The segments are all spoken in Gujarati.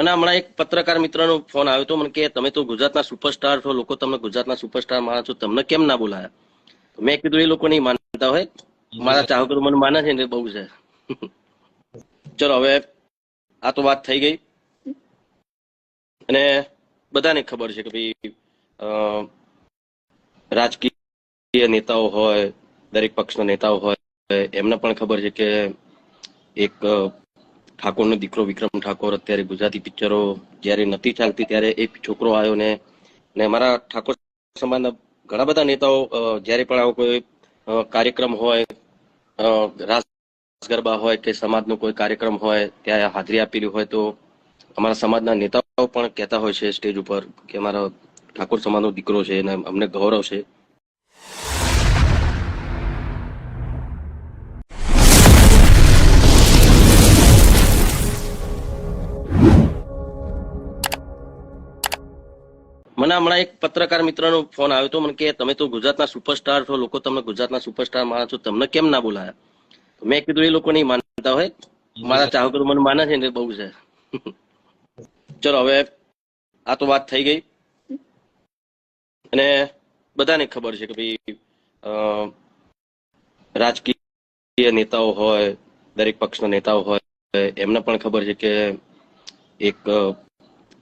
મને હમણાં એક પત્રકાર મિત્રનો ફોન આવ્યો હતો, મને કે, તમે તો ગુજરાતના સુપરસ્ટાર છો, લોકો તમને ગુજરાતના સુપરસ્ટાર માનો છો, તમને કેમ ના બોલાયા? મેં કીધું, એ લોકો નહીં માનતા હોય, મારા ચાહકો મને માને છે ને બહુ છે. ચલો, હવે આ તો વાત થઈ ગઈ. અને બધાને ખબર છે કે ભાઈ રાજકીય નેતાઓ હોય, દરેક પક્ષના નેતાઓ હોય, એમને પણ ખબર છે કે એક ઠાકોરનો દીકરો વિક્રમ ઠાકોર અત્યારે ગુજરાતી પિક્ચરો જ્યારે નથી ચાલતી ત્યારે એક છોકરો આવ્યો ને ને અમારા ઠાકોર સમાજના ઘણા બધા નેતાઓ જ્યારે પણ આવો કોઈ કાર્યક્રમ હોય રાસ ગરબા હોય કે સમાજનો કોઈ કાર્યક્રમ હોય, ત્યાં હાજરી આપેલી હોય તો અમારા સમાજના નેતાઓ પણ કહેતા હોય છે સ્ટેજ ઉપર કે અમારા ઠાકોર સમાજનો દીકરો છે અને અમને ગૌરવ છે. મને હમણાં એક પત્રકાર મિત્રનો ફોન આવ્યો હતો, મને કે તમે તો ગુજરાતના સુપરસ્ટાર છો, લોકો તમને ગુજરાતના સુપરસ્ટાર માનો છો, તમને કેમ ના બોલાયા? મેં કીધું, એ લોકો નહીં માનતા હોય, મારા ચાહકો મને માને છે ને બહુ છે. ચલો, હવે આ તો વાત થઈ ગઈ. અને બધાને ખબર છે કે ભાઈ રાજકીય નેતાઓ હોય, દરેક પક્ષના નેતાઓ હોય, એમને પણ ખબર છે કે એક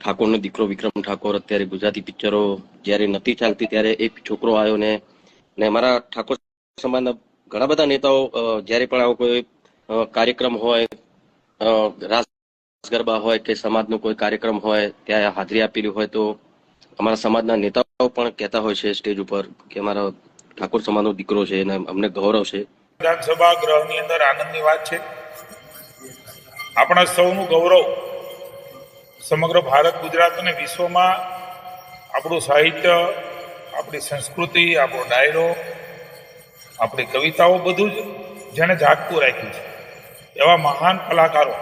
ઠાકોરનો દીકરો વિક્રમ ઠાકોર અત્યારે ગુજરાતી પિક્ચરો જ્યારે નથી ચાલતી ત્યારે એક છોકરો આવ્યો ને ને અમારા ઠાકોર સમાજના ઘણા બધા નેતાઓ જ્યારે પણ આવો કોઈ કાર્યક્રમ હોય રાસ ગરબા હોય કે સમાજનો કોઈ કાર્યક્રમ હોય, ત્યાં હાજરી આપેલી હોય તો અમારા સમાજના નેતાઓ પણ કહેતા હોય છે સ્ટેજ ઉપર કે અમારા ઠાકોર સમાજનો દીકરો છે અને અમને ગૌરવ છે. વિધાનસભા ગૃહની અંદર આનંદની વાત છે. આપણા સૌનું ગૌરવ સમગ્ર ભારત, ગુજરાત અને વિશ્વમાં આપણું સાહિત્ય, આપણી સંસ્કૃતિ, આપણો ડાયરો, આપણી કવિતાઓ બધું જ જેને જાગતું રાખ્યું છે. એવા મહાન કલાકારો,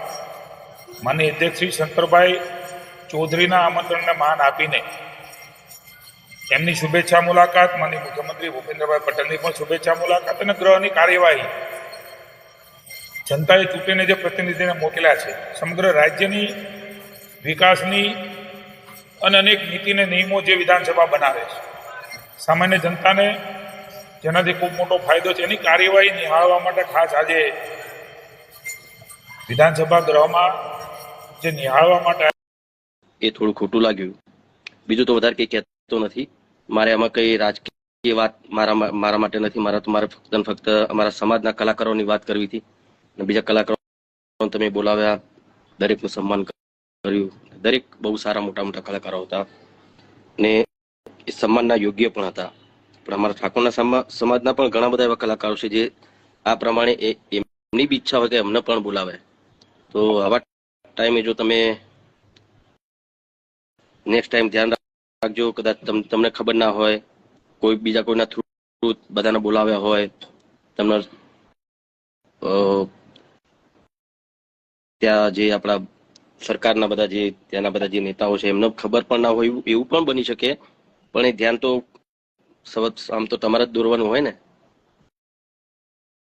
માનનીય અધ્યક્ષ શ્રી શંકરભાઈ ચૌધરીના આમંત્રણને માન આપીને એમની શુભેચ્છા મુલાકાત માની મુખ્યમંત્રી ભૂપેન્દ્રભાઈ પટેલની પણ શુભેચ્છા મુલાકાત અને ગ્રહની કાર્યવાહી જનતાએ ચૂંટીને જે પ્રતિનિધિને મોકલ્યા છે, સમગ્ર રાજ્યની વિકાસની અને અનેક નીતિને નિયમો જે વિધાનસભા બનાવે છે. સામાન્ય જનતાને જેનાથી ખૂબ મોટો ફાયદો છે, એની કાર્યવાહી નિહાળવા માટે ખાસ આજે વિધાનસભા ગૃહમાં જે નિહાળવા માટે એ થોડું ખોટું લાગ્યું. બીજું તો વધારે કંઈ કહેતો નથી. મારે આમાં કંઈ રાજકીય વાત મારા મારા માટે નથી. મારા તો મારે ફક્ત ફક્ત અમારા સમાજના કલાકારોની વાત કરવી હતી. અને બીજા કલાકારો તમે બોલાવ્યા, દરેકનું સન્માન કર્યું. દરેક બહુ સારા મોટા મોટા કલાકારો હતા ને એ સન્માનના યોગ્ય પણ હતા. પણ અમારા ઠાકોરના સમા- સમાજના પણ ઘણા બધા એવા કલાકારો છે જે આ પ્રમાણે એમની બી ઈચ્છા હોય કે એમને પણ બોલાવે. તો આવા ટાઈમે જો તમે નેક્સ્ટ ટાઈમ ધ્યાન રાખજો, કદાચ તમ- તમને ખબર ના હોય, કોઈ બીજા કોઈના થ્રુ બધાને બોલાવ્યા હોય, તમને ત્યાં જે આપણા સરકારના બધા જે, ત્યાંના બધા જે નેતાઓ છે, એમને ખબર પણ ના હોય એવું- પણ બની શકે. પણ એ ધ્યાન તો આમ તો તમારે જ દોરવાનું હોય ને.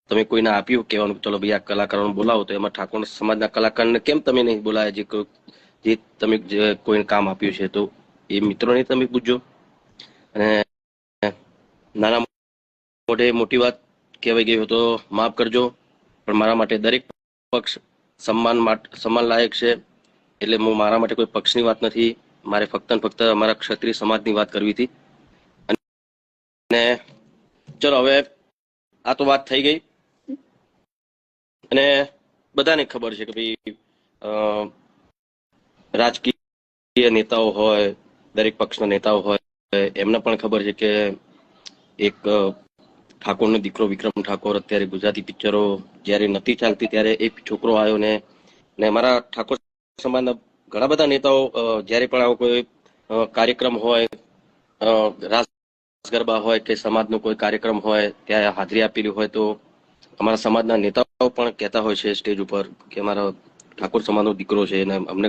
તમે કોઈને આપ્યું કહેવાનું, ચલો ભાઈ આ કલાકારોને બોલાવો. તો એમાં ઠાકોર સમાજના કલાકારને કેમ તમે નહીં બોલાયા? જે જે તમે કોઈને કામ આપ્યું છે, તો એ મિત્રોને તમે પૂછજો. અને નાના મોટે મોટી વાત કહેવાય ગઈ હોય તો માફ કરજો. પણ મારા માટે દરેક પક્ષ સન્માન સન્માન લાયક છે. એટલે હું મારા માટે કોઈ પક્ષની વાત નથી. મારે ફક્ત ફક્ત અમારા ક્ષત્રિય સમાજની વાત કરવી હતી. અને ચલો હવે આ તો વાત થઈ ગઈ. અને બધાને ખબર છે કે ભાઈ રાજકીય નેતાઓ હોય, દરેક પક્ષના નેતાઓ હોય, એમને પણ ખબર છે કે એક ઠાકોરનો દીકરો વિક્રમ ઠાકોર અત્યારે ગુજરાતી પિક્ચરો જ્યારે નથી ચાલતી ત્યારે એક છોકરો આવ્યો ને ને મારા ઠાકોર સમાજના ઘણા બધા નેતાઓ જ્યારે પણ આવો કોઈ કાર્યક્રમ હોય રાસ ગરબા હોય કે સમાજનો કોઈ કાર્યક્રમ હોય, ત્યાં હાજરી આપેલી હોય તો અમારા સમાજના નેતાઓ પણ કહેતા હોય છે સ્ટેજ ઉપર કે અમારા ઠાકોર સમાજનો દીકરો છે અને અમને